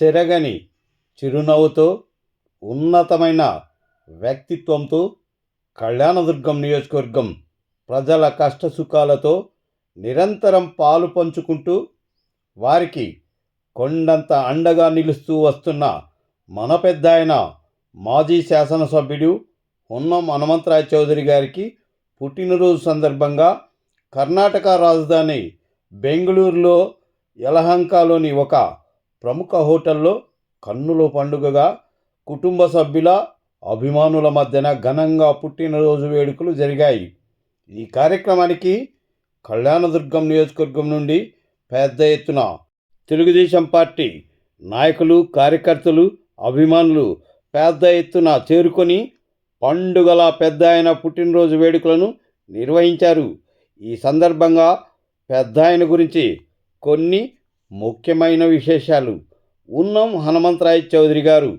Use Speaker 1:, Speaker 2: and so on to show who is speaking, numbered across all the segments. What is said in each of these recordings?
Speaker 1: చెరగని చిరునవ్వుతో ఉన్నతమైన వ్యక్తిత్వంతో కళ్యాణదుర్గం నియోజకవర్గం ప్రజల కష్టసుఖాలతో నిరంతరం పాలు పంచుకుంటూ వారికి కొండంత అండగా నిలుస్తూ వస్తున్న మన పెద్ద ఆయన మాజీ శాసనసభ్యుడు ఉన్నం హనుమంతరాయ్ చౌదరి గారికి పుట్టినరోజు సందర్భంగా కర్ణాటక రాజధాని బెంగళూరులో యలహంకలోని ఒక ప్రముఖ హోటల్లో కన్నుల పండుగగా కుటుంబ సభ్యుల అభిమానుల మధ్యన ఘనంగా పుట్టినరోజు వేడుకలు జరిగాయి. ఈ కార్యక్రమానికి కళ్యాణదుర్గం నియోజకవర్గం నుండి పెద్ద ఎత్తున తెలుగుదేశం పార్టీ నాయకులు కార్యకర్తలు అభిమానులు పెద్ద ఎత్తున చేరుకొని పండుగల పెద్ద ఆయన పుట్టినరోజు వేడుకలను నిర్వహించారు. ఈ సందర్భంగా పెద్ద ఆయన గురించి కొన్ని ముఖ్యమైన విశేషాలు. ఉన్నం హనుమంతరాయ్ చౌదరి గారు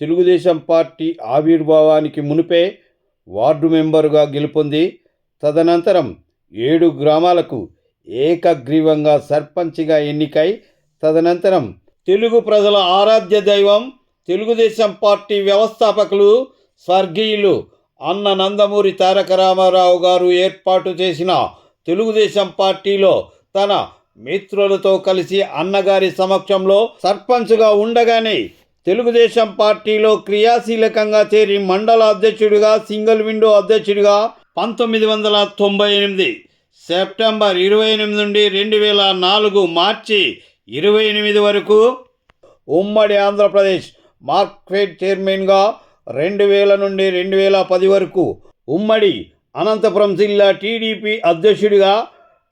Speaker 1: తెలుగుదేశం పార్టీ ఆవిర్భావానికి మునిపే వార్డు మెంబరుగా గెలుపొంది తదనంతరం ఏడు గ్రామాలకు ఏకగ్రీవంగా సర్పంచ్గా ఎన్నికై తదనంతరం తెలుగు ప్రజల ఆరాధ్య దైవం తెలుగుదేశం పార్టీ వ్యవస్థాపకులు స్వర్గీయులు అన్న నందమూరి తారక రామారావు గారు ఏర్పాటు చేసిన తెలుగుదేశం పార్టీలో తన మిత్రులతో కలిసి అన్నగారి సమక్షంలో సర్పంచ్గా ఉండగానే తెలుగుదేశం పార్టీలో క్రియాశీలకంగా చేరి మండల అధ్యక్షుడిగా సింగిల్ విండో అధ్యక్షుడిగా పంతొమ్మిది వందల తొంభై ఎనిమిది సెప్టెంబర్ ఇరవై ఎనిమిది నుండి రెండు వేల నాలుగు మార్చి ఇరవై ఎనిమిది వరకు ఉమ్మడి ఆంధ్రప్రదేశ్ మార్కెట్ చైర్మన్గా రెండు వేల నుండి రెండు వేల పది వరకు ఉమ్మడి అనంతపురం జిల్లా టీడీపీ అధ్యక్షుడిగా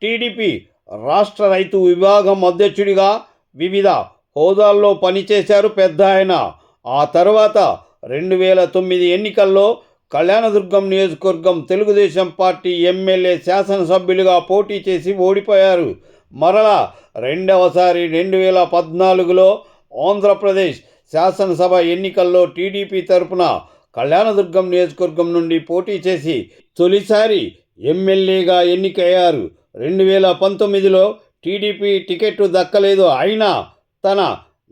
Speaker 1: టీడీపీ రాష్ట్ర రైతు విభాగం అధ్యక్షుడిగా వివిధ హోదాల్లో పనిచేశారు పెద్ద ఆయన. ఆ తర్వాత రెండు వేల తొమ్మిది ఎన్నికల్లో కళ్యాణదుర్గం నియోజకవర్గం తెలుగుదేశం పార్టీ ఎమ్మెల్యే శాసనసభ్యులుగా పోటీ చేసి ఓడిపోయారు. మరలా రెండవసారి రెండు వేల పద్నాలుగులో ఆంధ్రప్రదేశ్ శాసనసభ ఎన్నికల్లో టీడీపీ తరపున కళ్యాణదుర్గం నియోజకవర్గం నుండి పోటీ చేసి తొలిసారి ఎమ్మెల్యేగా ఎన్నికయ్యారు. రెండు వేల పంతొమ్మిదిలో టీడీపీ టికెట్ దక్కలేదు. అయినా తన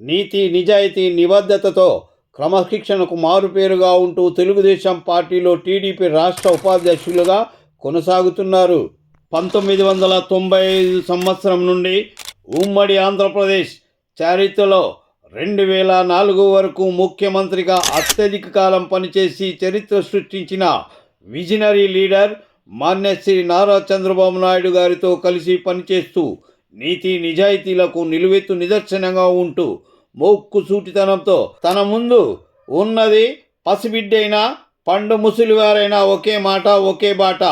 Speaker 1: నీతి నిజాయితీ నిబద్ధతతో క్రమశిక్షణకు మారుపేరుగా ఉంటూ తెలుగుదేశం పార్టీలో టీడీపీ రాష్ట్ర ఉపాధ్యక్షులుగా కొనసాగుతున్నారు. పంతొమ్మిది వందల తొంభై ఐదు సంవత్సరం నుండి ఉమ్మడి ఆంధ్రప్రదేశ్ చరిత్రలో రెండు వేల నాలుగు వరకు ముఖ్యమంత్రిగా అత్యధిక కాలం పనిచేసి చరిత్ర సృష్టించిన విజనరీ లీడర్ మాన్యశ్రీ నారా చంద్రబాబు నాయుడు గారితో కలిసి పనిచేస్తూ నీతి నిజాయితీలకు నిలువెత్తు నిదర్శనంగా ఉంటూ మోక్కు సూటితనంతో తన ముందు ఉన్నది పసిబిడ్డైనా పండు ముసలివారైనా ఒకే మాట ఒకే బాట.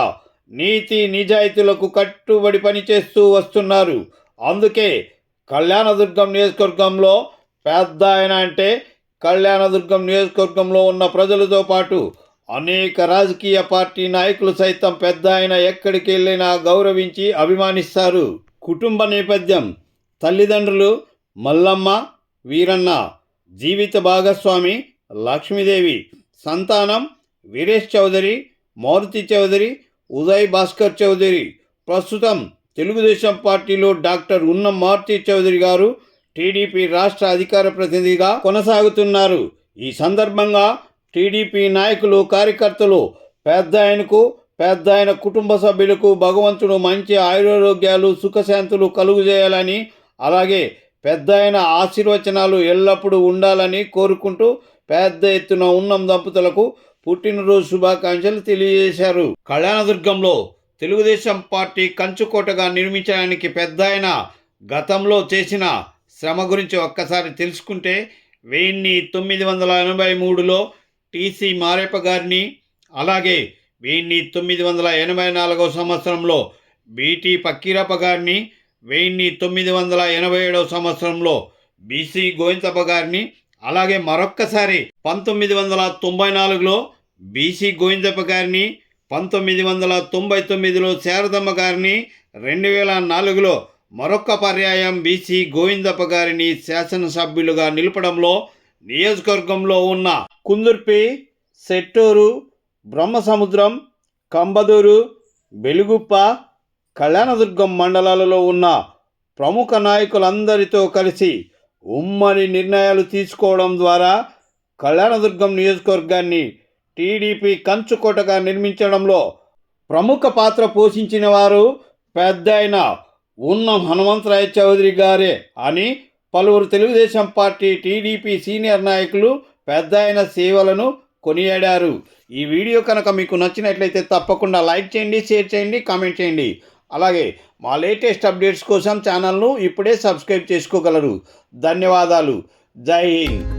Speaker 1: నీతి నిజాయితీలకు కట్టుబడి పనిచేస్తూ వస్తున్నారు. అందుకే కళ్యాణదుర్గం నియోజకవర్గంలో పెద్ద ఆయన అంటే కళ్యాణదుర్గం నియోజకవర్గంలో ఉన్న ప్రజలతో పాటు అనేక రాజకీయ పార్టీ నాయకులు సైతం పెద్ద ఆయన ఎక్కడికి వెళ్ళినా గౌరవించి అభిమానిస్తారు. కుటుంబ నేపథ్యం. తల్లిదండ్రులు మల్లమ్మ వీరన్న జీవిత భాగస్వామి లక్ష్మీదేవి సంతానం వీరేష్ చౌదరి మారుతి చౌదరి ఉదయ్ భాస్కర్ చౌదరి. ప్రస్తుతం తెలుగుదేశం పార్టీలో డాక్టర్ ఉన్న మారుతి చౌదరి గారు టీడీపీ రాష్ట్ర అధికార ప్రతినిధిగా కొనసాగుతున్నారు. ఈ సందర్భంగా టీడీపీ నాయకులు కార్యకర్తలు పెద్ద ఆయనకు పెద్ద ఆయన కుటుంబ సభ్యులకు భగవంతుడు మంచి ఆయురారోగ్యాలు సుఖశాంతులు కలుగు చేయాలని అలాగే పెద్ద ఆయన ఆశీర్వచనాలు ఎల్లప్పుడూ ఉండాలని కోరుకుంటూ పెద్ద ఎత్తున ఉన్నం దంపతులకు పుట్టినరోజు శుభాకాంక్షలు తెలియజేశారు. కళ్యాణదుర్గంలో తెలుగుదేశం పార్టీ కంచుకోటగా నిర్మించడానికి పెద్ద ఆయన గతంలో చేసిన శ్రమ గురించి ఒక్కసారి తెలుసుకుంటే వెయ్యిన్ని తొమ్మిది వందల ఎనభై మూడులో టీసీ మారేప గారిని అలాగే వెయ్యిన్ని తొమ్మిది వందల ఎనభై నాలుగవ సంవత్సరంలో బీటీ పక్కీరప్ప గారిని వెయ్యిన్ని తొమ్మిది వందల ఎనభై ఏడవ సంవత్సరంలో బీసీ గోవిందప్ప గారిని అలాగే మరొక్కసారి పంతొమ్మిది వందల తొంభై నాలుగులో బీసీ గోవిందప్ప గారిని పంతొమ్మిది వందల తొంభై తొమ్మిదిలో శారదమ్మ గారిని రెండు వేల నాలుగులో మరొక్క పర్యాయం బీసీ గోవిందప్ప గారిని శాసనసభ్యులుగా నిలపడంలో నియోజకవర్గంలో ఉన్న కుందుర్పి సెట్టూరు బ్రహ్మసముద్రం కంబదూరు బెలుగుప్ప కళ్యాణదుర్గం మండలాలలో ఉన్న ప్రముఖ నాయకులందరితో కలిసి ఉమ్మడి నిర్ణయాలు తీసుకోవడం ద్వారా కళ్యాణదుర్గం నియోజకవర్గాన్ని టీడీపీ కంచుకోటగా నిర్మించడంలో ప్రముఖ పాత్ర పోషించిన వారు పెద్ద అయిన ఉన్న హనుమంతరాయ చౌదరి గారే అని పలువురు తెలుగుదేశం పార్టీ టీడీపీ సీనియర్ నాయకులు పెద్ద అయిన సేవలను కొనియాడారు. ఈ వీడియో కనుక మీకు నచ్చినట్లయితే తప్పకుండా లైక్ చేయండి షేర్ చేయండి కామెంట్ చేయండి. అలాగే మా లేటెస్ట్ అప్డేట్స్ కోసం ఛానల్ను ఇప్పుడే సబ్స్క్రైబ్ చేసుకోగలరు. ధన్యవాదాలు. జై హింద్.